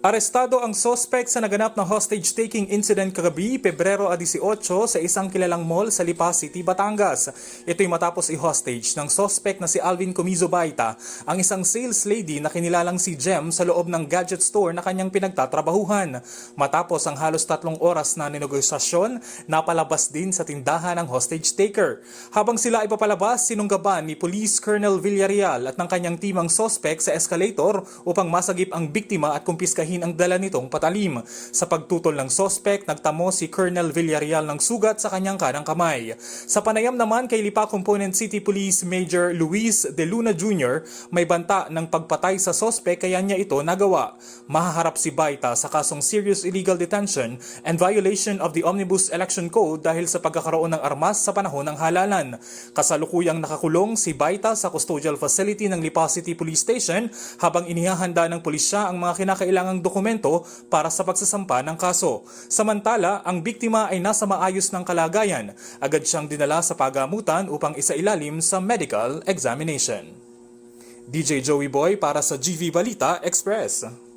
Arestado ang sospek sa naganap na hostage-taking incident kagabi, Pebrero 18 sa isang kilalang mall sa Lipa City, Batangas. Ito'y matapos i-hostage ng sospek na si Alvin Comizo Baita, ang isang sales lady na kinilalang si Jem sa loob ng gadget store na kanyang pinagtatrabahuhan. Matapos ang halos tatlong oras na negosasyon, napalabas din sa tindahan ang hostage taker. Habang sila ipapalabas, sinunggaban ni Police Colonel Villarreal at ng kanyang timang sospek sa escalator upang masagip ang biktima at kumpiskahin ang dala nitong patalim. Sa pagtutol ng sospek, nagtamo si Colonel Villarreal ng sugat sa kanyang kanang kamay. Sa panayam naman kay Lipa Component City Police Major Luis De Luna Jr., may banta ng pagpatay sa sospek kaya niya ito nagawa. Mahaharap si Baita sa kasong serious illegal detention and violation of the Omnibus Election Code dahil sa pagkakaroon ng armas sa panahon ng halalan. Kasalukuyang nakakulong si Baita sa custodial facility ng Lipa City Police Station habang inihahanda ng pulisya ang mga kinakailangang dokumento para sa pagsasampa ng kaso. Samantala, ang biktima ay nasa maayos ng kalagayan. Agad siyang dinala sa pagamutan upang isailalim sa medical examination. DJ Joey Boy para sa GV Balita Express.